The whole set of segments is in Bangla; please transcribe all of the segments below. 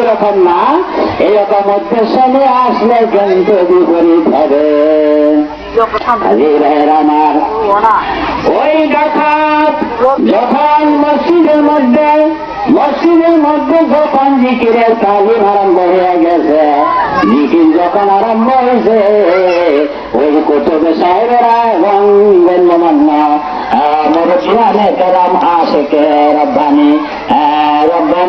এরকম না, এরকম উদ্দেশ্য নিয়ে আসলে কিন্তু বিপরীত হবে আমার, ওই ডাকাত যখন মসজিদের মধ্যে মসজিদের মধ্যে যখন জিকিরের তালিম আরম্ভ হয়ে গেছে, জিকির যখন আরম্ভ হয়েছে, ওই কুতুবে সাহেবেরা এবং গণ্যমান্য মরুসিয়ানে কেরাম আশেকে রব্বানি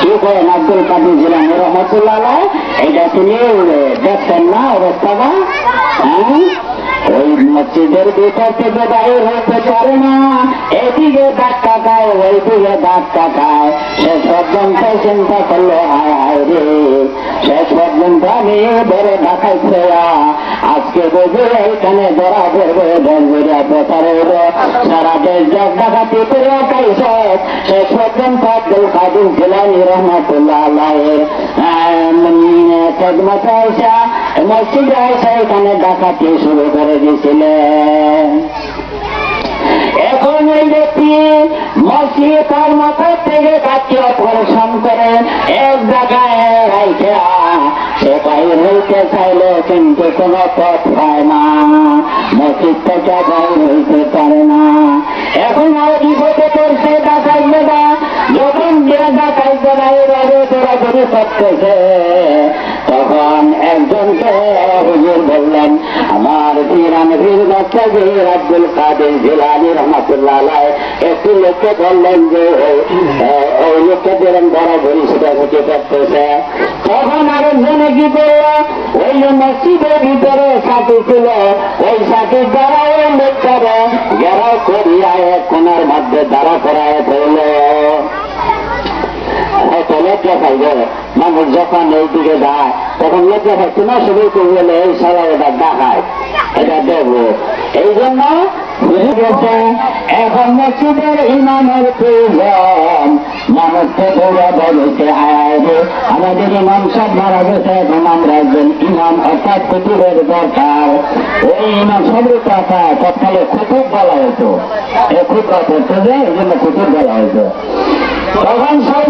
কি করেন আব্দুল কাদির জিলানি রহমতুল্লাহ, এইটা তিনি দেখছেন না অবস্থাটা হ্যাঁ? ওই মসজিদের ভিতর থেকে বাইর হতে পারে না, এদিকে ধাক্কা খায়, ওইদিকে ধাক্কা খায়। শেষ পর্যন্ত চিন্তা করল, হায় হায় রে, শেষ পর্যন্ত বড় ঢাকাইছে আজকে বুঝে এইখানে ধরা পড়বে সারা দেশ খাইছে শেষ পর্যন্ত আব্দুল রহমতুল্লাহ মসজিদে এখানে ডাকাতি শুরু করে দিয়েছিলেন। এখন ওই ব্যক্তি মসজিদ তার মাথার থেকে কাছে অপারেশন করে, এক জায়গায় রাইখে বাইর হইতে চাইলে কিন্তু কোনো পথ না। মসজিদ থেকে বাইর হইতে পারে না। এখন আর বিপদে পড়ছে যখন দৌড়াদৌড়ি করতেছে তখন একজনকে হুজুর বললেন, আমার বীর বাচ্চা যে আব্দুল কাদের রহমাতুল্লাহ একটি লোককে বললেন যে ওই লোককে বড় ওই মসজিদের ভিতরে ছিল। ওই করিয়া কোনার মধ্যে দাঁড়া করায় পাইবে মানুষ যখন এই দিকে যায়, তখন লজ্জা পাচ্ছে না সবাই করে গেলে এই সারা এটা দেখায়, এটা দেখব এই জন্য এখন মসজিদের ইমামের প্রয়োজন। মানুষকে পুরো বলেছে আয় রে আমাদের ইমাম সব মারা গেছে এখন আমরা একজন ইমাম অর্থাৎ কুতুবের দরকার ওই ইমাম সবের কথা তৎকালে কুতুব বলা হতো এ খুব করতে যে এই জন্য কুতুব বলা হতো তখন সব